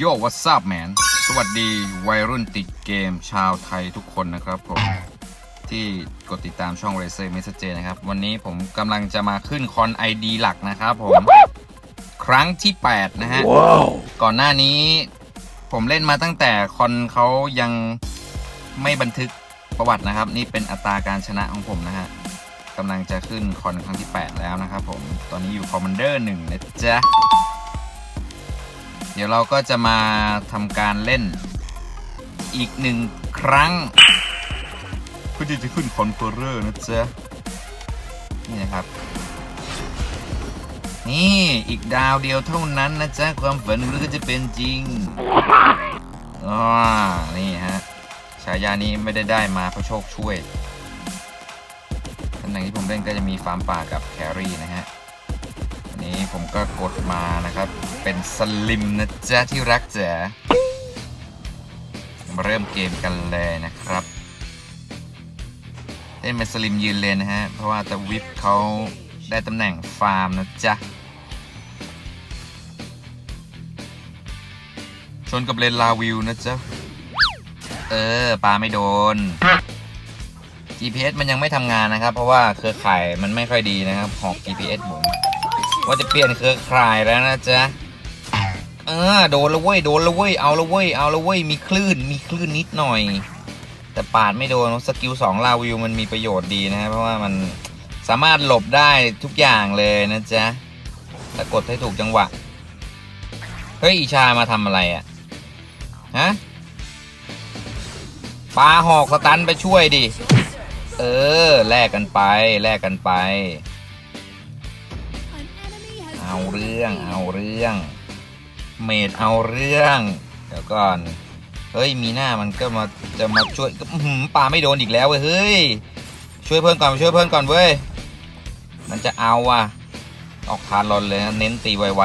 โย่วัสซับแมนสวัสดีวัยรุ่นติดเกมชาวไทยทุกคนนะครับผม ที่กดติดตามช่อง Racer m e s s a g e นะครับ วันนี้ผมกำลังจะมาขึ้นคอน ID หลักนะครับผม ครั้งที่ 8 นะฮะก่อนหน้านี้ผมเล่นมาตั้งแต่คอนเขายังไม่บันทึกประวัตินะครับ นี่เป็นอัตราการชนะของผมนะฮะกำลังจะขึ้นคอนครั้งที่ 8 แล้วนะครับผม ตอนนี้อยู่คอมมานเดอร์หนึ่งนะจ๊ะเดี๋ยวเราก็จะมาทำการเล่นอีกหนึ่งครั้งเพื่อที่จะขึ้นคอนเฟอเรอร์นะจ๊ะนี่นะครับ นี่อีกดาวเดียวเท่านั้นนะจ๊ะ ความฝันของเราก็จะเป็นจริงอ่านี่ฮะฉายานี้ไม่ได้ได้มาเพราะโชคช่วยตำแหน่งที่ผมเล่นก็จะมีฟาร์มป่ากับแครี่นะฮะ นี้ผมก็กดมานะครับ เป็นสลิมนะจ๊ะที่รักจ๋ามาเริ่มเกมกันเลยนะครับเล่นเป็นสลิมยืนเลนนะฮะ เพราะว่าตะวิปเขาได้ตำแหน่งฟาร์มนะจ๊ะ ชนกับเลนลาวิวนะจ๊ะ เออปลาไม่โดน GPS มันยังไม่ทำงานนะครับ เพราะว่าเครือข่ายมันไม่ค่อยดีนะครับของ GPS ผม ว่าจะเปลี่ยนเครือข่ายแล้วนะจ๊ะเออโดนละเว้ยโดนละเว้ยเอาละเว้ยเอาละเว้ยมีคลื่นมีคลื่นนิดหน่อย แต่ปาดไม่โดนสกิลสองลาวิวมันมีประโยชน์ดีนะ เพราะว่ามันสามารถหลบได้ทุกอย่างเลยนะจ๊ะถ้ากดให้ถูกจังหวะเฮ้ยอีชามาทำอะไรอะ่ะฮะปาหอกสตันไปช่วยดิ เออแลกกันไปแลกกันไป เอาเรื่องเอาเรื่อง เมดเอาเรื่องเดี๋ยวก่อนเฮ้ยมีหน้ามันก็มาจะมาช่วยปลาไม่โดนอีกแล้วเว้ยเฮ้ยช่วยเพื่อนก่อนช่วยเพื่อนก่อนเว้ยมันจะเอาว่ะออกทานรอนเลยนะเน้นตีไว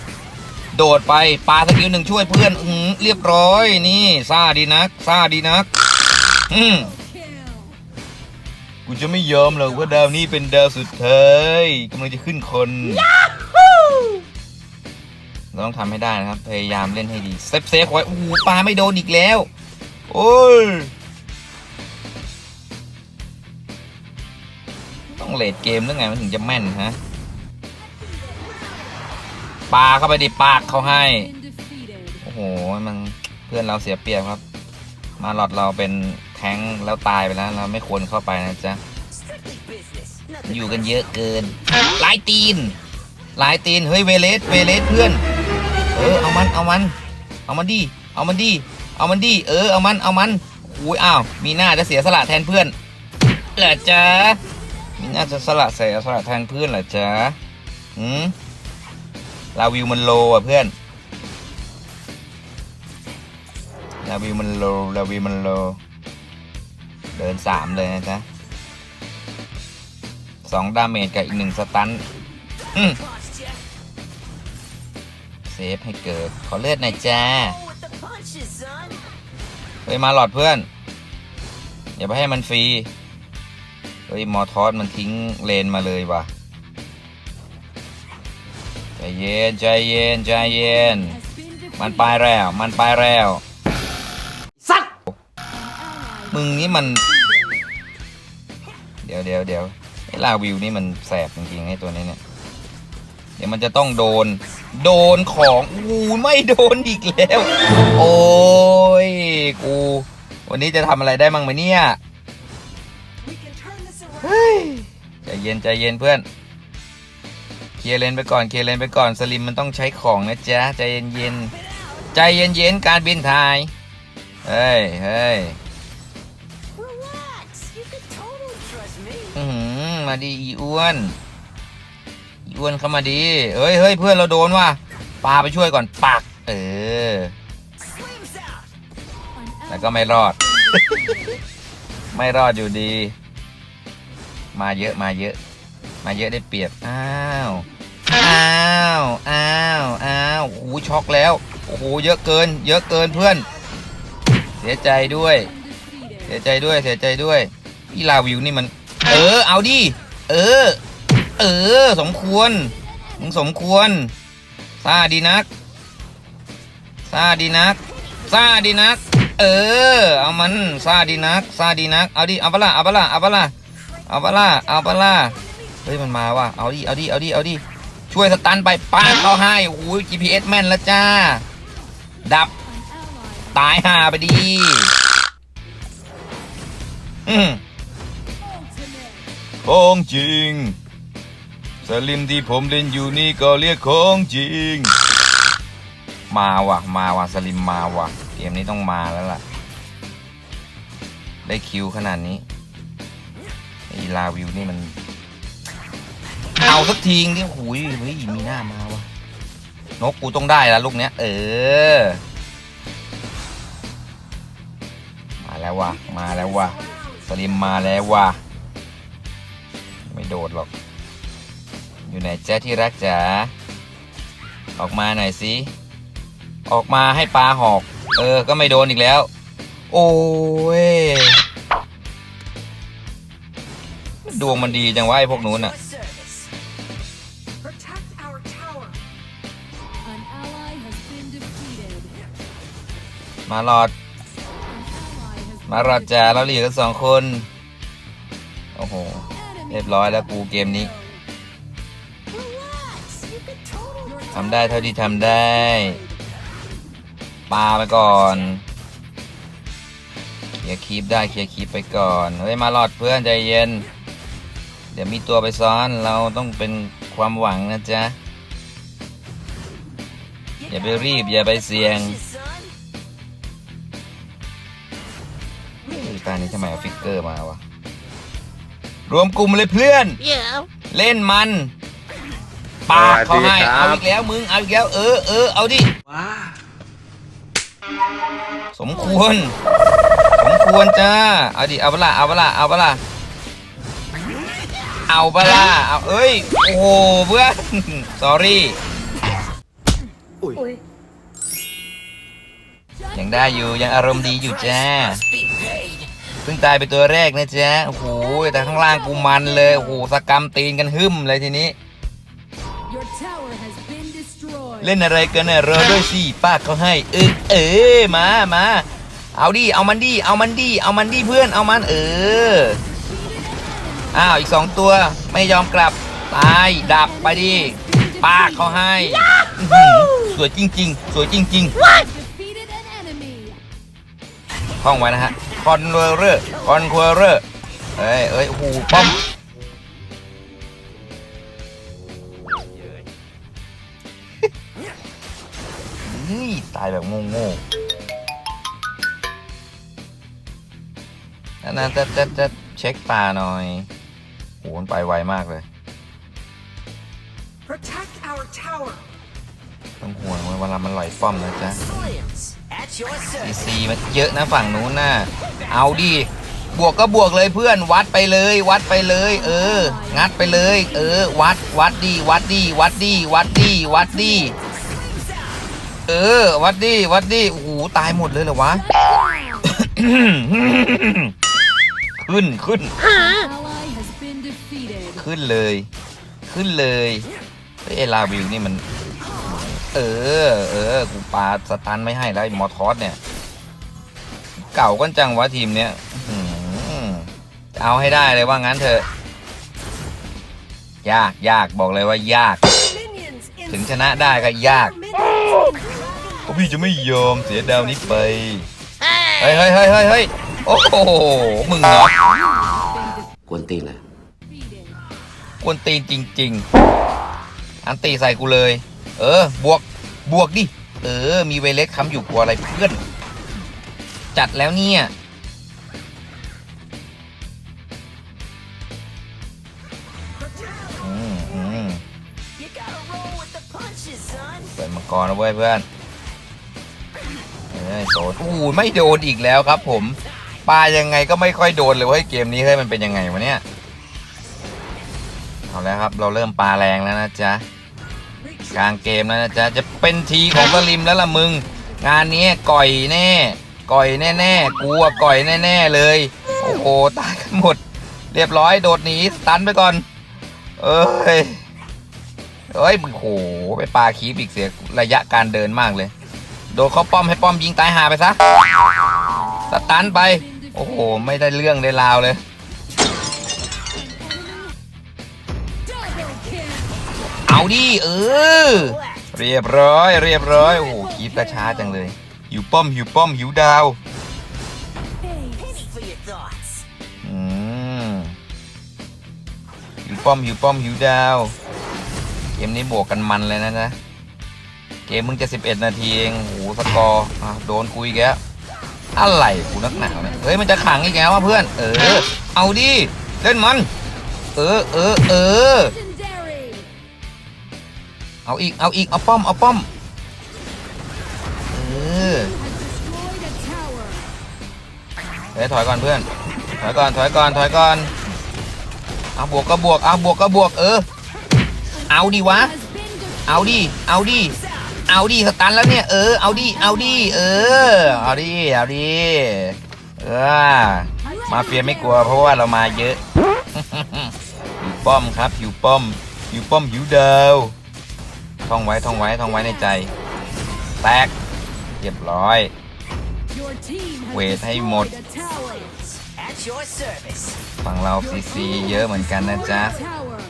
ๆโดดไปปลาสกิลหนึ่งช่วยเพื่อนอืเรียบร้อยนี่ซาดีนักซาดีนักอืม กูจะไม่ยอมหรอกว่าดาวนี้เป็นดาวสุดท้ายกำลังจะขึ้นคนเราต้องทำให้ได้นะครับ พยายามเล่นให้ดีเซฟเซฟไว้โอ้โหปลาไม่โดนอีกแล้ว โอ้ย ต้องเลดเกมหรือไงมันถึงจะแม่นฮะปลาเข้าไปดิปากเขาให้ โอ้โห มันเพื่อนเราเสียเปรียบครับ มาหลอดเราเป็น แท้งแล้วตายไปแล้วเราไม่ควรเข้าไปนะจ๊ะ อยู่กันเยอะเกินหลายตีนหลายตีน เฮ้ยเวเลสเวเลสเพื่อน เออเอามันเอามัน เอามันดีเอามันดีเอามันดีเออเอามันเอามันอุ้ยอ้าวมีหน้าจะเสียสละแทนเพื่อนเหรอจ๊ะมีหน้าจะสละเสียสละแทนเพื่อนเหรอจ๊ะหืมลาวิวมันโลอะเพื่อนลาวิวมันโลลาวิวมันโล เดินสามเลยนะจ๊ะสองดาเมจกับอีกหนึ่งสตันเซฟให้เกิด ขอเลือดหน่อยจ้าเฮ้ย มาหลอดเพื่อน อย่าไปให้มันฟรี เฮ้ย มอทอสมันทิ้งเลนมาเลยว่ะ ใจเย็น ใจเย็น ใจเย็น มันไปแล้ว มันไปแล้ว มึงนี่มัน เดี๋ยวเดี๋ยวเดี๋ยวไอ้ลาวิวนี่มันแสบจริงๆไอ้ตัวนี้เนี่ย เดี๋ยวมันจะต้องโดน โดนของอู้ไม่โดนอีกแล้ว โอ้ยกู วันนี้จะทำอะไรได้มั่งไหมเนี่ยใจเย็นใจเย็นเพื่อน เคลียร์เลนไปก่อนเคลียร์เลนไปก่อนสลิมมันต้องใช้ของนะจ๊ะใจเย็นเย็นใจเย็นเย็นการบินไทยเฮ้ยเฮ้ย มาดีอีอ้วนอีอ้วนเข้ามาดีเฮ้ยเฮ้ยเพื่อนเราโดนว่ะปาไปช่วยก่อนปัก เออ แล้วก็ไม่รอด ไม่รอดอยู่ดี มาเยอะมาเยอะ มาเยอะได้เปรียบ อ้าว อ้าว อ้าว อ้าวโอ้โหช็อกแล้ว โอ้โห เยอะเกิน เยอะเกินเพื่อน เสียใจด้วย เสียใจด้วย เสียใจด้วย พี่ลาวิวนี่มัน เออ เอาดิ เออ เออ สมควร มึงสมควร ซาดีนัก ซาดีนัก ซาดีนัก เออ เอามัน ซาดีนัก ซาดีนัก เอาดิ เอาปะล่ะ เอาปะล่ะ เอาปะล่ะ เอาปะล่ะ เอาปะล่ะ เฮ้ย มันมาว่ะ เอาดิ เอาดิ เอาดิ เอาดิ ช่วยสตันไปป้าเขาให้โอ้ย GPS แม่นแล้วจ้า ดับ ตายห่าไปดี อืม ของจริง สลิมที่ผมเล่นอยู่นี่ก็เรียกของจริง มาว่ะ มาว่ะสลิมมาว่ะ เกมนี้ต้องมาแล้วล่ะ ได้คิวขนาดนี้อีลาวิวนี่มัน เอาสักทีนี่หูยเฮ้ยมีหน้ามาว่ะนกกูต้องได้แล้วลูกเนี้ย เออ มาแล้วว่ะ มาแล้วว่ะสลิมมาแล้วว่ะ โดดหรอก อยู่ไหนแจ๊ที่รักจ๋า ออกมาหน่อยสิ ออกมาให้ปลาหอก เออ ก็ไม่โดนอีกแล้ว โอ้ย ดวงมันดีจังวะไอ้พวกนู้นอะมาหลอด มาหลอดจ๋าเราเหลือกันสองคน โอ้โห เรียบร้อยแล้วกูเกมนี้ Relax. You can totally ทำได้เท่าที่ทำได้ปาไปก่อนเคลียร์คีปได้เคลียร์คีปไปก่อนเฮ้ยมาหลอดเพื่อนใจเย็น เดี๋ยวมีตัวไปซ้อนเราต้องเป็นความหวังนะจ๊ะ อย่าไปรีบ อย่าไปเสี่ยงเฮ้ยตานี้ทำไมเอาฟิกเกอร์มาวะ รวมกลุ่มเลยเพื่อนเล่นมันปากเขาให้สวัสดีครับ เอาอีกแล้วมึงเอาอีกแล้วเออเออเอาดิสมควร สมควรจ้าเอาดิเอาเปะล่าเอาเปะล่าเอาเปะล่าเอาเปะล่าเอาเอ้ยโอ้โหเพื่อนสอรี่ยังได้อยู่ยังอารมณ์ดีอยู่จ้า เพิ่งตายไปตัวแรกนะจ๊ะโอ้โหแต่ข้างล่างกูมันเลยโอ้โหสกรรมตีนกันหึมเลยทีนี้ Your tower has been destroyed. เล่นอะไรกันน่ะรอด้วยสิป้าเขาให้ เออเออมามาเอาดิเอามันดิเอามันดิเอามันดิเพื่อนเอามันเอออ้าวอีกสองตัวไม่ยอมกลับตายดับไปดิป้าเขาให้อื้อหือสวยจริง ๆ สวยจริง Defeated an enemy. ๆ ท่องไว้นะฮะคอนเวอร์เรอร์คอนเวอร์เรอร์เอ้ยเอ้ยโอ้โหป้อมเฮ้ยตายแบบโง่ๆนั่นๆจะจะจะเช็คป่าหน่อยโหมันไปไวมากเลย protect our tower. ต้องห่วงไว้เวลามันไหลป้อมนะจ๊ะ Slims, at your ซีซีมันเยอะนะฝั่งนู้นน่ะเอาดิบวกก็บวกเลยเพื่อนวัดไปเลย วัดไปเลย เออ งัดไปเลย เออ วัดวัดดีวัดดีวัดดีวัดดีวัดดีเออ วัดดีวัดดีโอ้โหตายหมดเลยเหรอวะ ขึ้นขึ้นขึ้นเลย ขึ้นเลยเฮ้ยไอลาวิวนี่มัน เออ เออ กูปาสตันไม่ให้แล้วไอ้มอทอสเนี่ย เก่ากันจังวะทีมเนี้ยอื้อหือจะเอาให้ได้เลยว่างั้นเถอะ ยากยากบอกเลยว่ายาก Minions in ถึงชนะได้ก็ยาก Minions. เพราะพี่จะไม่ยอมเสียดาวนี้ไป เฮ้ยเฮ้ยเฮ้ยเฮ้ยเฮ้ยโอ้โห มึงเหรอกวนตีนเลย Defeated. กวนตีนจริง ๆ อันตีใส่กูเลย เออ บวก บวกดิ เออ มีเวเลสค้ำอยู่กลัวอะไรเพื่อน จัดแล้วเนี่ย อืมอืมเปิดมังกรนะเว้ยเพื่อนเอ้ยโซนอู้ไม่โดนอีกแล้วครับผม ปลายังไงก็ไม่ค่อยโดนเลยเว้ยเกมนี้เฮ้ยมันเป็นยังไงวะเนี่ย เอาแล้วครับ เราเริ่มปลาแรงแล้วนะจ๊ะ กลางเกมแล้วนะจ๊ะจะเป็นทีของสลิมแล้วล่ะมึง งานนี้ก่อยแน่ก่อยแน่ๆกูอะก่อยแน่ๆเลย โอ้โหตายกันหมด เรียบร้อยโดดหนีสตันไปก่อน เอ้ยเอ้ยมึงโหไปปลาคีบอีกเสียระยะการเดินมากเลย โดนเขาป้อมให้ป้อมยิงตายหาไปซะสตันไป โอ้โห ไม่ได้เรื่องได้ราวเลย เอาดิเออ เรียบร้อย เรียบร้อย โอ้โหคีบกระช้าจังเลย หิวป้อม หิวป้อม หิวดาว อืม หิวป้อม หิวป้อม หิวดาว เกมนี้บวกกันมันเลยนะนะ เกมมึงจะ 11 นาทีเองโอ้โหสกอร์อะโดนคุยแกอะไรกูนักหนาวเนี่ยเฮ้ย มันจะขังอีกแล้วว่ะเพื่อน เออ เอาดิ เล่นมัน เออ เออ เออ เอาอีก เอาอีก เอาป้อม เอาป้อม เออเฮ้ยถอยก่อนเพื่อน ถอยก่อน ถอยก่อน ถอยก่อน เอาบวกก็บวก เอาบวกก็บวก เออ เอาดิวะ เอาดิเอาดิเอาดิสตันแล้วเนี่ย เออ เอาดิเอาดิเออ เอาดิเอาดิเออ มาเฟียไม่กลัวเพราะว่าเรามาเยอะ อยู่ป้อมครับ อยู่ป้อม อยู่ป้อมอยู่ดาว ท่องไว้ท่องไว้ท่องไว้ในใจ แตกเรียบร้อย Your team has เวทให้หมด destroyed a tower. At your service. ฝั่งเราซีซีเยอะเหมือนกันนะจ๊ะ Tower.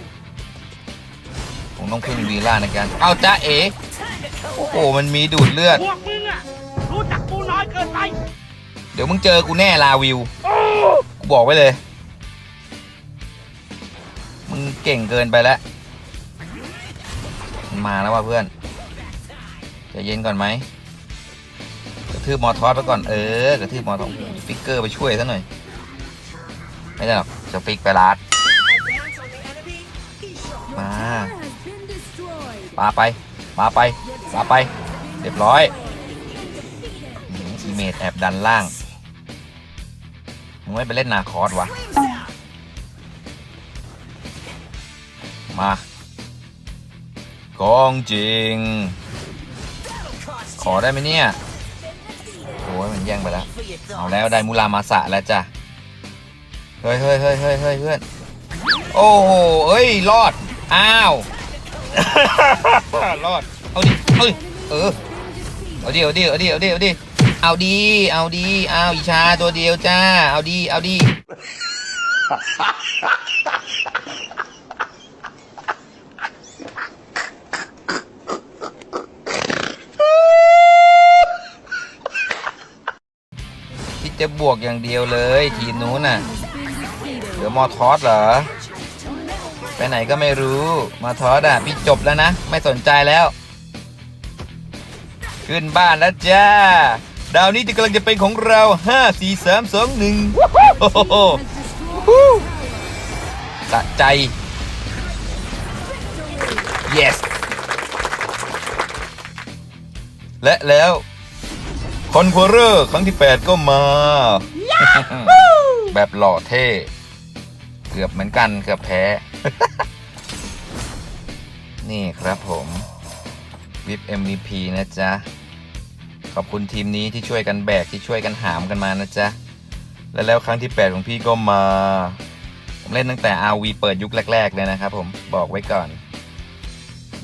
ผมต้องพึ่งวีล่าในการ เอาจ้าเอ๋โอ้โห มันมีดูดเลือด พวกมึงอะรู้จักกูน้อยเกินไป เดี๋ยวมึงเจอกูแน่ลาวิว กูบอกไว้เลย มึงเก่งเกินไปแล้ว มาแล้วว่ะเพื่อนจะเย็นก่อนไหมกระทืบมอทอสไปก่อนเออกระทืบมอทอสฟิกเกอร์ไปช่วยซะหน่อยไม่ได้หรอกจะฟิกไปลาดมาปาไปปาไปปาไป เรียบร้อยอีเมดแอบดันล่างมึงไม่ไปเล่นนาคอร์สวะมา กองจริง ขอได้ไหมเนี่ยโอ้ยมันแย่งไปแล้ว เอาแล้วได้มูรามาสะแล้วจ้ะ เฮ้ยเฮ้ยเฮ้ยเฮ้ยเฮ้ยเพื่อน โอ้โหเอ้ย รอด อ้าว รอด เอาดิเฮ้ย เออ เอาดิ เอาดิ เอาดิ เอาดิ เอาดิ เอาดี เอาดี เอาอีชาตัวเดียวจ้า เอาดี เอาดี จะบวกอย่างเดียวเลย ทีมนู้นน่ะ Has been defeated. เหลือมอทอสเหรอ ไปไหนก็ไม่รู้มอทอสอะพี่จบแล้วนะ ไม่สนใจแล้ว ขึ้นบ้านแล้วจ้า ดาวนี้จะกำลังจะเป็นของเรา 5 4 3 2 1โอ้โห Has destroyed a tower. สะใจ yes และแล้ว คอนควอเรอร์ครั้งที่ 8 ก็มา แบบหล่อเท่ เกือบเหมือนกันเกือบแพ้ นี่ครับผมวิป MVP นะจ๊ะ ขอบคุณทีมนี้ที่ช่วยกันแบกที่ช่วยกันหามกันมานะจ๊ะ และแล้วครั้งที่ 8 ของพี่ก็มา ผมเล่นตั้งแต่ RV เปิดยุคแรก ๆ เลยนะครับผมบอกไว้ก่อน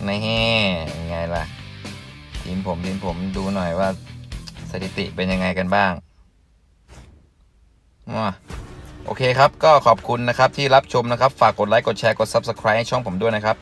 นี่ยังไงล่ะ ทีมผมทีมผมดูหน่อยว่า ถิติเป็นยังไงกันบ้างมาโอเคครับ ก็ขอบคุณนะครับที่รับชมนะครับ ฝากกดไลค์ กดแชร์ กด Subscribe ให้ช่องผมด้วยนะครับ